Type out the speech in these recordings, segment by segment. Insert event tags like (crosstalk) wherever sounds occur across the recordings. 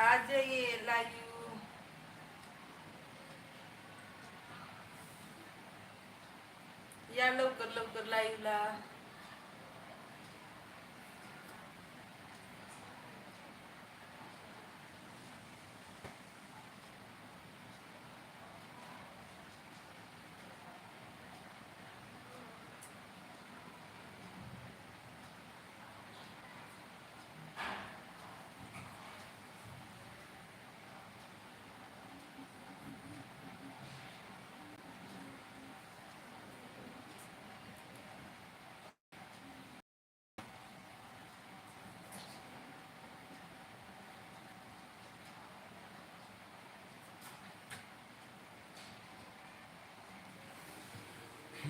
आज ये लाईव या लवकर लवकर लाईव्हला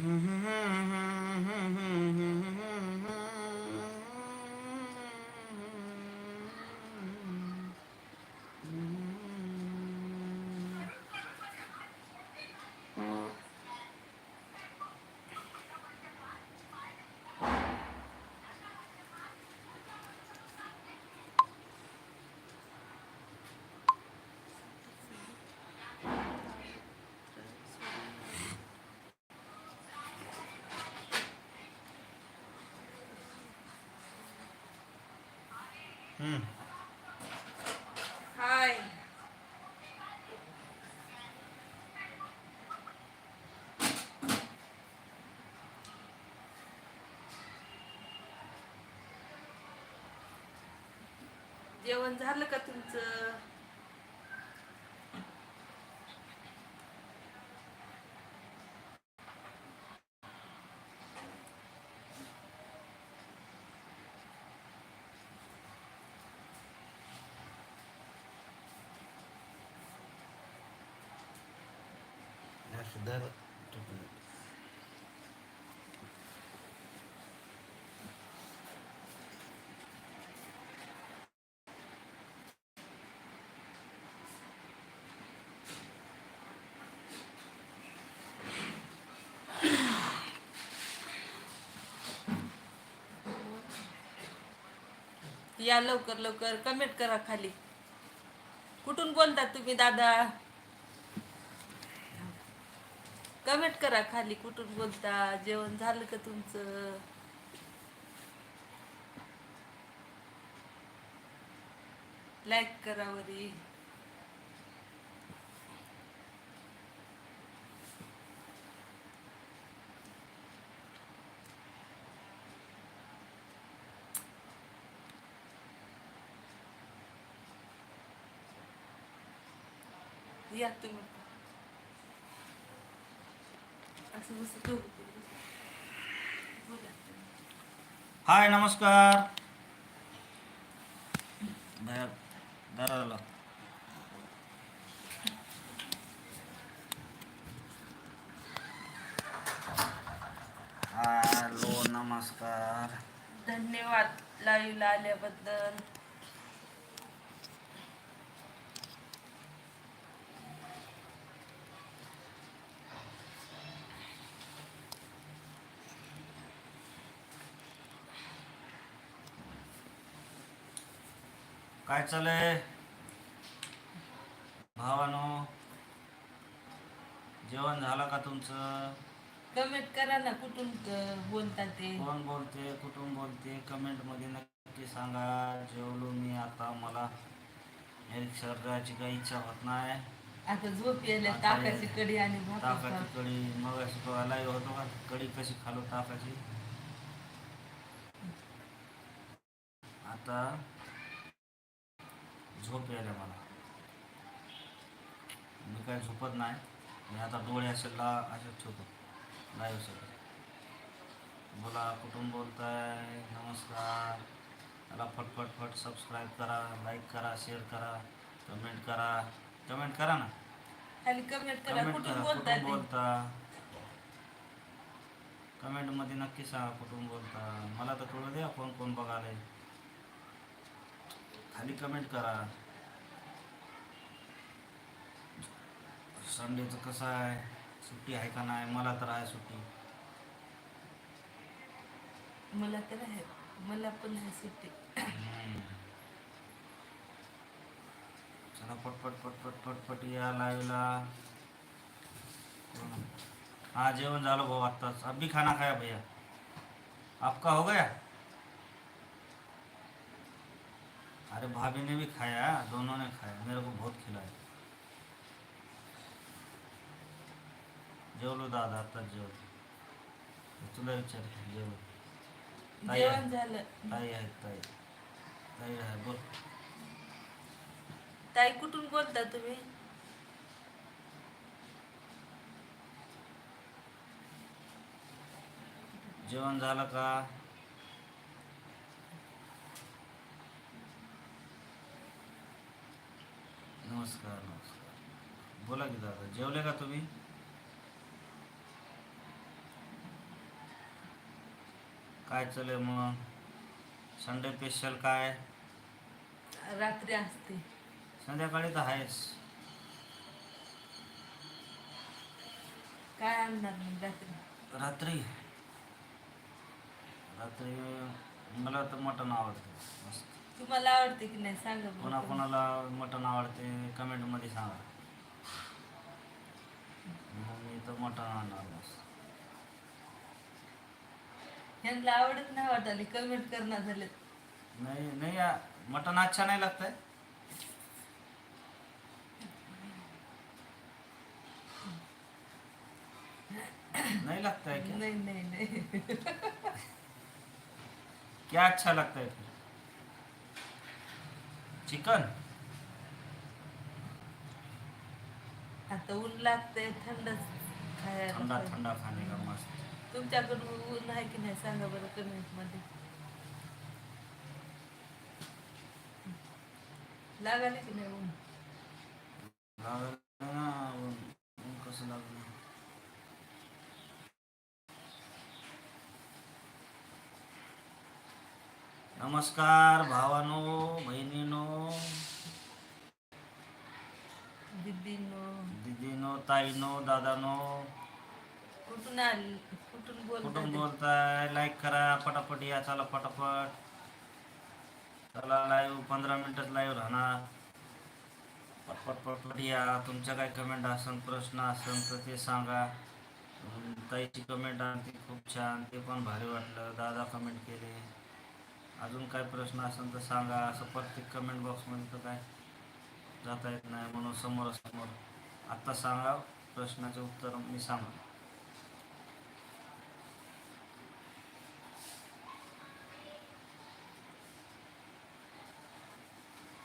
हम्म. हाय. जेवण झालं का तुमचं? असं धर. या लवकर लवकर कमेंट करा खाली कुठून बोलतात तुम्ही दादा कमेंट करा खाली कुठून बोलता जेवण झालं का तुमचं? लाईक करा वरी. या तुम्ही असं मस्त तू बोला हाय नमस्कार. हॅलो नमस्कार. धन्यवाद लाईव्हला आल्याबद्दल. काय चालय भावानो जेवण झालं का तुमचं? कमेंट करा ना कुठून क- बोलता ते. कोण बोलते कुठून बोलते कमेंटमध्ये नक्की सांगा. जेवलो मी आता मला शरीराची काही इच्छा होत नाही. आता झोप यायला ताकाची कडी आणि ताकाची कढी मग अशी लाईव्ह होतो का कढी कशी खालो ताकाची. आता झोप यायला मला. मी काय झोपत नाही. मी आता डोळे असे ला असे ठेवतो. लाईव्ह सगळं. बोला कुठून बोलताय? नमस्कार. मला फटफट फट सबस्क्राईब करा लाईक करा शेअर करा कमेंट करा. कमेंट करा ना. कमेंट करा कुठून बोलता कुठून ते बोलता? कमेंटमध्ये नक्की सांगा कुठून बोलता? मला तर कळू द्या कोण कोण बघायला खाली कमेंट करा. संडेचं कसं आहे? सुट्टी आहे का नाही? मला तर आहे सुट्टी. मला तर आहे. मला पण आहे सुट्टी. चला पटपट पटपट पटपट या लाईव्हला हाँ जेवण झालं भाऊ आत्ताच. अब भी खाना खाया भैया? आपका हो गया? अरे भाभी ने भी खाया दोनों ने खाया मेरे को बहुत खिलाया जेवलो दादा आत्ताच जेवलो तुला विचार जेवलो ताई आहे. ताई ताई। ताई आहे बोल। ताई कुठून बोलता तुम्ही? जेवण झालं का? नमस्कार नमस्कार. बोला की दादा जेवले का तुम्ही? काय चालू मग? संडे स्पेशल काय? रात्री असते. संध्याकाळी तर आहेच. काय आणणार मग रात्री? रात्री? रात्री मला तर मटण आवडतं. मस्त. तुम्हाला आवडते की नाही? सांगा बरं कोणा. कोणाला मटण आवडते कमेंटमध्ये सांगा. मग मी तर मटण आणणार ह्यांना आवडत नाही वाटाली कमेंट करणार झाले. नहीं नहीं या मटन अच्छा नहीं लगता है नहीं लगता है क्या नाही नाही नाही. क्या अच्छा लगता है फिर चिकन. आता ऊन लागतंय थंडच खायला पाहिजे. ठंडा खाने का मस्त. तुमच्याकडून ऊन आहे की नाही सांगा बरं कमेंटमध्ये. लागाले की नाही ऊन? लागल ना ऊन- ऊन कसं लागलं नमस्कार भावानो बहिणीनो दीदीनो दीदीनो ताईनो दादानो कुठून आल कुठून कुठून बोलता बोलताय? लाईक करा पटापट या चला पटापट. चला लाईव्ह पंधरा मिनिटच लाईव्ह राहणार. पटपट पटपट या. तुमच्या काय कमेंट असेल प्रश्न असेल तर ते सांगा. ताईची कमेंट आली ती खूप छान ते पण भारी वाटलं. दादा कमेंट केले. अजून काय प्रश्न असेल तर सांगा असं प्रत्येक कमेंट बॉक्समध्ये तर काय जाता येत नाही म्हणून समोरासमोर आत्ता सांगा प्रश्नाचे उत्तर मी सांगा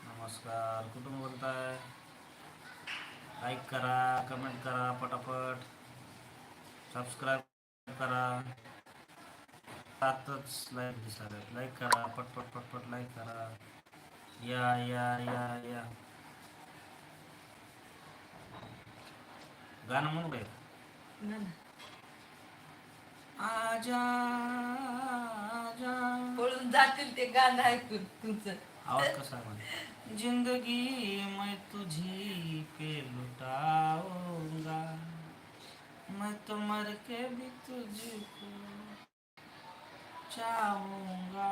नमस्कार कुठून बोलताय? लाईक करा कमेंट करा पटापट. सबस्क्राईब करा. सातच लाईक दिसायला लाईक करा पटपट पटपट लाईक करा. या या या या. गाणं म्हणू काय. आजा आजा पळून जातील ते गाणं ऐकून तुमचं. आवाज कसा आहे? जिंदगी मैं तुझी पे लुटाऊंगा. मैं तो मर के भी तुझको चाहूँगा।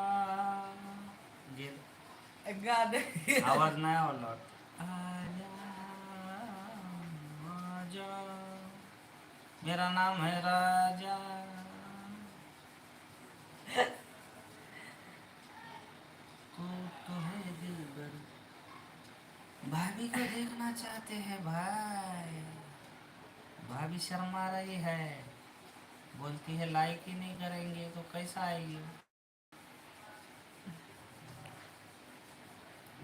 आवाज़ नाही आवडला आजा, मेरा नाम है राजा। तू तो है दिलबर भाभी को देखना चाहते हैं भाई। भाभी शर्मा रही है। बोलती है लाइक ही नहीं करेंगे तो कैसा आएगी?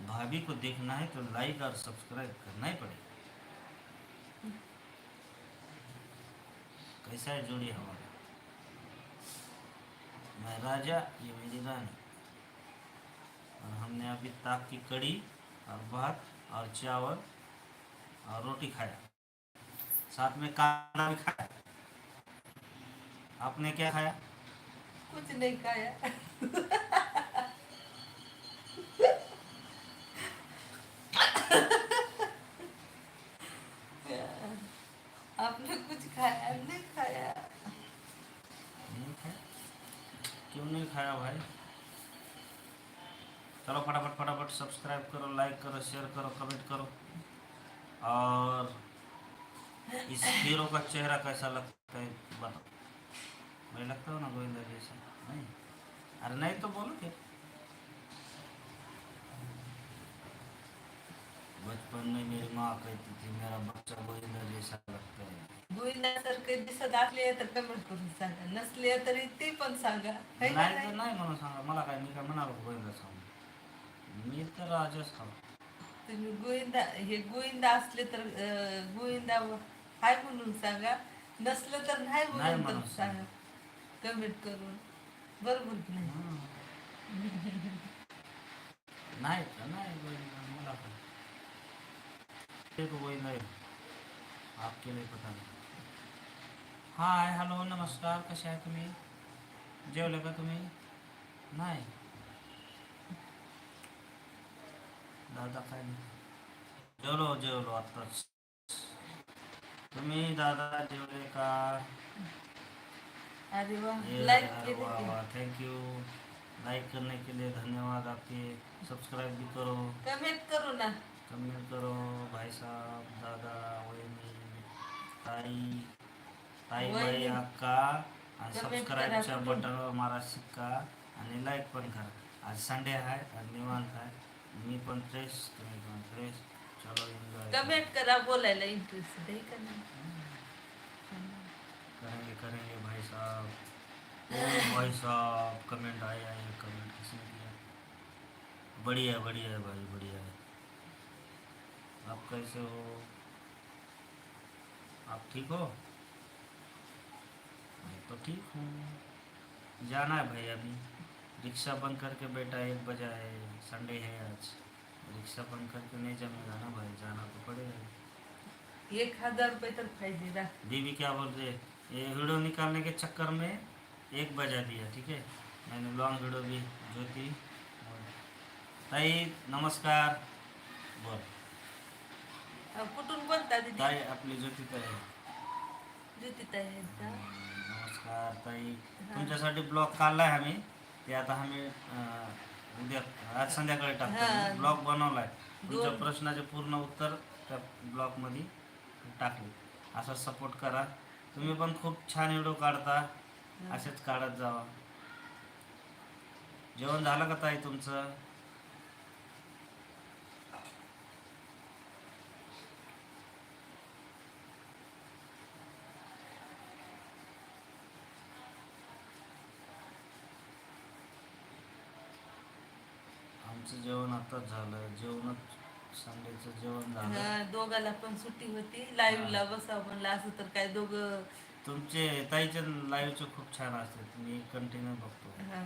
भाभी को देखना है तो लाइक और सब्सक्राइब करना ही पड़ेगा। कैसा है जोड़ी हमारा? मैं राजा, ये मेरी रानी। और हमने अभी ताक की कड़ी और भात और चावल और रोटी खाया। साथ में कांदा भी खाया। आपने क्या खाया? कुछ नहीं खाया। आपने कुछ खाया? नहीं खाया। नहीं खाया? क्यों नहीं खाया भाई? चलो फटाफट फटाफट सब्सक्राइब करो लाइक करो शेयर करो कमेंट करो। और इस हीरो का चेहरा कैसा लगता है? बताओ। मैं लगता हूँ ना गोविंदा जैसा नहीं? अरे नहीं तो बोलो फिर। बचपन में मेरी माँ कहती थी मेरा बच्चा गोविंदा जैसा लगता है। गोविंदासारखे दिसत असले तर कमेंट करून सांगा। नसले तरी ते पण सांगा। है का नाही तर नाही? नाही म्हणून सांगा। मला काय मी काय म्हणालो गोविंदा सांग मी तर राजच तुम्ही गोविंदा हे गोविंदा असले तर अं, गोविंदा हाय म्हणून सांगा। नसलं तर नाही नाही म्हणून म्हणून तर सांगा। कमेंट करून. बरोबर की नाही. नाही तर नाही मला काय ते गोविंदा आपके लिए पता. नाही हाय, हॅलो, नमस्कार. कसे आहे तुम्ही? जेवले का तुम्ही? नाही. दादा काय नाही. जेवलो जेवलो आत्ताच तुम्ही दादा जेवले का? अरे वा लाईक केले वाह की. वाह थैंक यू लाइक करने के लिए धन्यवाद आपके. सब्सक्राइब भी करो. कमेंट करू ना. कमेंट करो भाई साहब दादा वहिनी ताई ताई वहिनी. अक्का आणि सबस्क्राईबच्या. बटनवर मारा शिक्का आणि लाईक पण करा. आज संडे आहे आज निवांत आहे. मी पण फ्रेश तुम्ही पण फ्रेश चलो एन्जॉय कमेंट करा बोलायला इंटरेस्ट आहे का नाही? भाई साहब कमेंट आए आए कमेंट किसने किया बढ़िया है बढ़िया है भाई बढ़िया है। आप कैसे हो? आप ठीक हो? मैं तो ठीक हूँ। जाना है भाई अभी। रिक्शा बंद करके बेटा एक बजा है संडे है आज। रिक्शा बंद करके नहीं जमेगा ना भाई जाना तो पड़ेगा। एक हज़ार रुपये तक फ़ायदे दीदी क्या बोल रहे है? ये वीडियो निकालने के चक्कर में एक बजा दिया ठीक है? मैंने लॉन्ग वीडियो भी ज्योति ताई नमस्कार। बोल। कुठून बोलता दीदी? ताई आपली ज्योती ताई ज्योतिताई आहेत का? नमस्कार ताई. तुमच्यासाठी ब्लॉग काढलाय आम्ही. ते आता आम्ही उद्या आज संध्याकाळी. टाकतो. ब्लॉग बनवलाय. तुमच्या प्रश्नाचे पूर्ण उत्तर त्या ब्लॉगमध्ये टाकले. असा सपोर्ट करा. तुम्ही पण खूप छान व्हिडिओ काढता. असेच काढत जावा. जेवण झालं का ताई तुमचं? आमचं जेवण आताच झालं. जेवणच संडेचं जेवण झालं. दोघाला पण सुट्टी होती. लाईव्हला बसावं म्हणलं असं तर काय दोघं तुमचे ताईचे लाईव्हचे खूप छान असतात. मी कंटिन्यू बघतो. हा,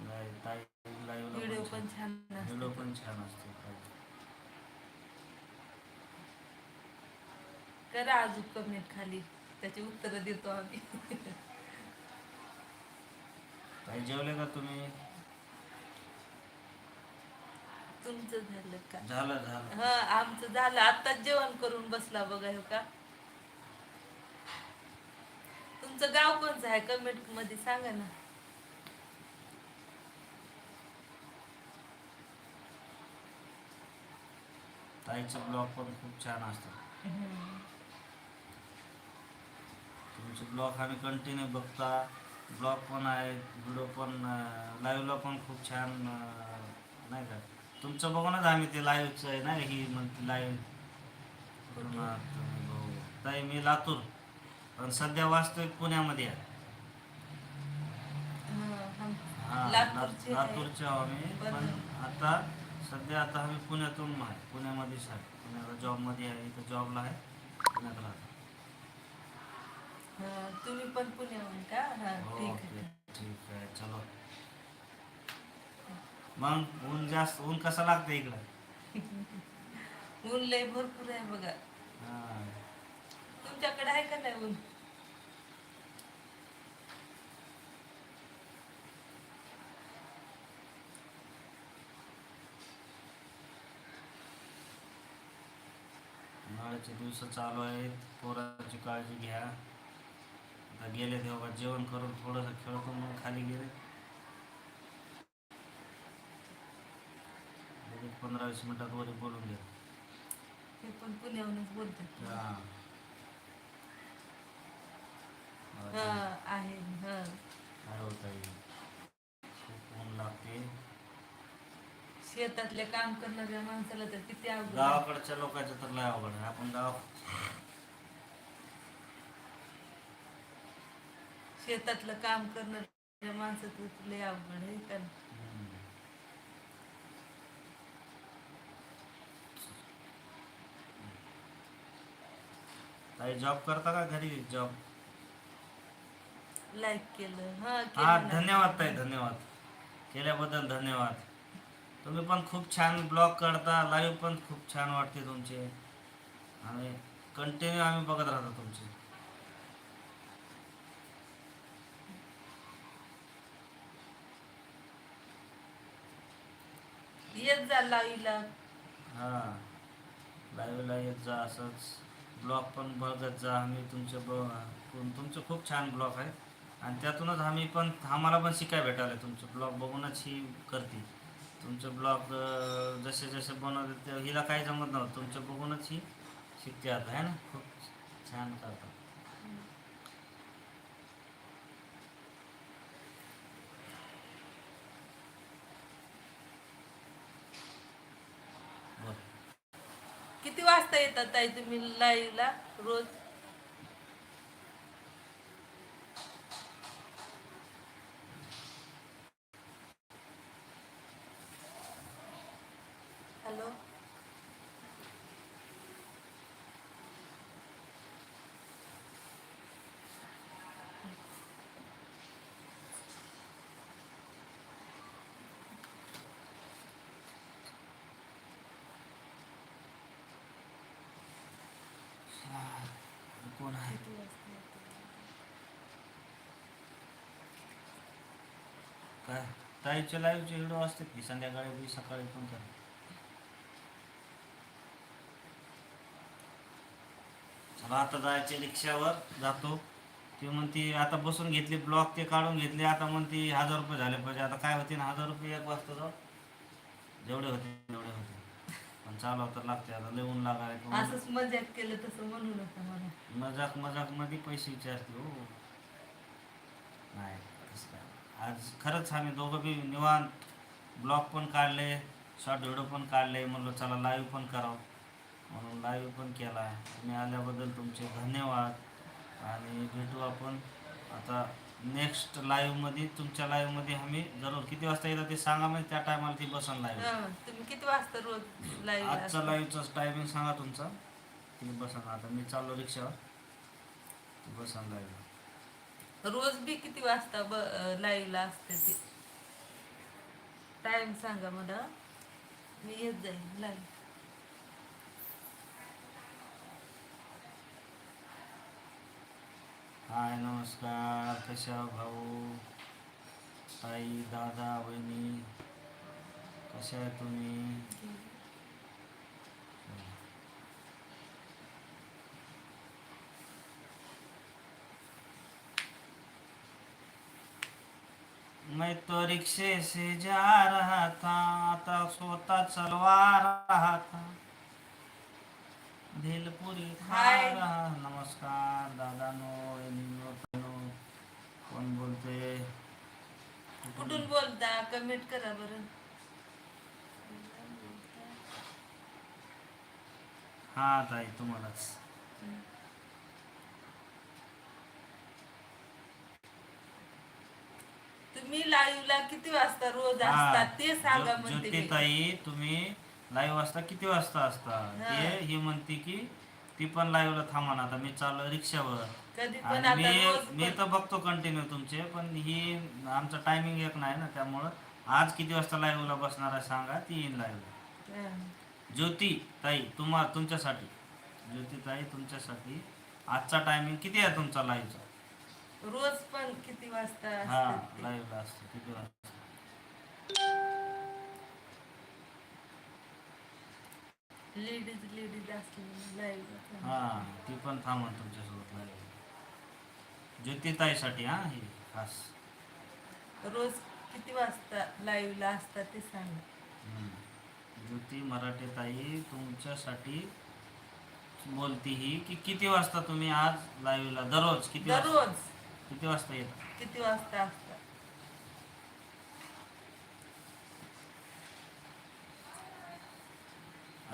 लाईव्ह ताई व्हिडिओ पण छान. व्हिडिओ. पण छान असते. ताईचे. करा अजून कमेंट खाली. त्याची उत्तर देतो आम्ही. ताई जेवले का तुम्ही? तुमचं झालं का? झालं झालं. हा आमचं झालं. आताच जेवण करून बसला बघा हे का? तुमचं गाव कोणचं आहे? कमेंटमध्ये सांगा ना. ताईचे ब्लॉग पण खूप छान असतात तुमचे ब्लॉग आम्ही कंटिन्यू बघता. ब्लॉग पण आहे व्हिडिओ पण लाईव्हला पण खूप छान नाही का? तुमचं बघूनच आम्ही ते लाईव्हचं आहे ना ही म्हणते लाईव्ह ताई मी लातूर. पण सध्या वास्तविक पुण्यामध्ये आहे. हा, लातूरचे आहे. लातूरचे आहो आम्ही. पण- पण आता सध्या आता आम्ही पुण्यातून आहे. पुण्यामध्येच आहे पुण्याला जॉबमध्ये आहे. इथं जॉबला आहे. पुण्यात राहतो हा, तुम्ही पण पुण्याहून का? हा ठीक ओके आहे ठीक आहे. चलो. मग ऊन जास्त ऊन कसं लागतं इकडं? (laughs) ऊन लय भरपूर आहे बघा. हा. तुमच्याकडे आहे का नाही ऊन? उन्हाळ्याचे दिवस चालू आहेत. पोराची काळजी घ्या. आता गेले तेव्हा जेवण करून थोडंसं खेळतो मग खाली गेले. पंधरा वीस मिनिटात वरी बोलून घ्या. ते पण पुण्याहूनच बोलतात. हा. आहे हा खूप ऊन लागते शेतातले काम करणाऱ्या माणसाला तर किती अवघड आहे. गावाकडच्या लोकांचं तर लय अवघड आहे आपण गाव शेतातलं काम करणाऱ्या माणसाचं तर लय अवघड आहे का? हम्म. ताई जॉब करता का घरी जॉब लाईक केलं. हा हा केलं ना. धन्यवाद ताई धन्यवाद. केल्याबद्दल धन्यवाद. तुम्ही पण खूप छान ब्लॉग करता लाईव्ह पण खूप छान वाटते तुमचे. आणि कंटिन्यू आम्ही बघत राहतो तुमचे. येत जा लाईला. हा लाईव्हला येत जा असंच. ब्लॉग पण बघत जा आम्ही तुमचे ब तुमचे खूप छान ब्लॉग आहेत. आणि त्यातूनच आम्ही पण आम्हाला पण शिकाय भेटायला तुमचं ब्लॉग बघूनच ही करते तुमचं ब्लॉग जसे जसे बनवते ते हिला काही जमत नव्हतं. तुमचं बघूनच ही शिकते आता आहे ना? खूप छान करतात किती वाजता येतात ताई तुम्ही लाईव्हला रोज हॅलो कोण आहे काय? ताईचे लाईव्हचे व्हिडिओ असतात की संध्याकाळी बी सकाळी पण करा चला आता जायचे रिक्षावर जातो. ती म्हणती आता बसून घेतली ब्लॉक ते काढून घेतले. आता म्हणती हजार रुपये झाले पाहिजे. आता काय होते ना हजार रुपये एक वाजता जाऊ. जेवढे होते तेवढे होते. पण चालव तर लागते आता लिहून लागायला असंच मजाक केलं तसं म्हणू नका मला. मजाक मजाकमध्ये पैसे विचारते हो. नाही तसं काय. आज खरंच आम्ही दोघं बी निवांत. ब्लॉग पण काढले शॉर्ट व्हिडिओ पण काढले. म्हणलं चला लाईव्ह पण करावं. म्हणून लाईव्ह पण केला. तुम्ही आल्याबद्दल तुमचे धन्यवाद. आणि भेटू आपण आता नेक्स्ट लाईव्हमध्ये तुमच्या लाईव्हमध्ये आम्ही जरूर किती वाजता येतात ते सांगा म्हणजे त्या टायमाला ती बसन लाईव्ह हा तुम्ही किती वाजता रोज लाईव्ह आजचा लाईव्हचा टायमिंग सांगा तुमचा. ती बसन आता मी चाललो रिक्षावर. ती बसन लाईव्ह रोज बी किती वाजता ब लाईव्हला असते ते? टाइम सांगा मला. मी येत जाईन लाईव्ह हाय, नमस्कार। कशा भाऊ? ताई दादा वहिनी कशा आहे तुम्ही? मैं तो रिक्शे से जा रहा था आता स्वतः चलवा रहा था। भेलपुरी खा हाय. नमस्कार दादानो वहिनीनो ताईनो. कोण बोलते कुठून बोलता कमेंट करा बरं हा ताई तुम्हालाच तुम्ही लाईव्हला किती वाजता रोज. असतात ते सांगा म्हणते ज्योती. ताई तुम्ही लाईव्ह वाजता किती वाजता असता हा. ते ही म्हणते की ती पण लाईव्हला थांबा ना. आता मी चाललो रिक्षावर. कधी पण आणि आता मी मी पण- तर बघतो कंटिन्यू तुमचे पण ही आमचा टायमिंग एक नाही ना. त्यामुळं आज किती वाजता लाईव्हला बसणार आहे सांगा ती येईन लाईव्ह हा. ज्योती ताई तुम्हा तुमच्यासाठी. ज्योती ताई तुमच्यासाठी आजचा टायमिंग किती आहे तुमचा लाईव्हचा रोज पण किती वाजता हा असतात ते? लाईव्हला असतो किती वाजता? लेडीज लेडीज असले लाईव्ह हा ती पण थांबन तुमच्यासोबत लाईव्ह ज्योतिताईसाठी हा ही खास. रोज किती वाजता लाईव्हला असतात ते सांगा. हम्म. ज्योती मराठे ताई तुमच्यासाठी बोलती ही की किती वाजता तुम्ही आज लाईव्हला दररोज किती वाजता? दररोज. किती वाजता येता? किती वाजता? असतात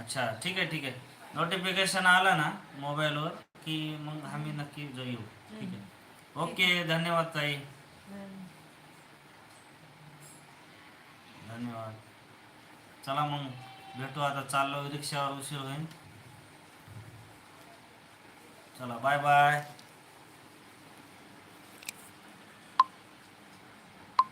अच्छा ठीक आहे ठीक आहे. नोटिफिकेशन आलं ना मोबाईलवर की मग आम्ही नक्की जाऊ येऊ. ठीक आहे. ओके धन्यवाद ताई. धन्यवाद. चला मग भेटू आता. चाललो रिक्षावर उशीर होईल. चला बाय बाय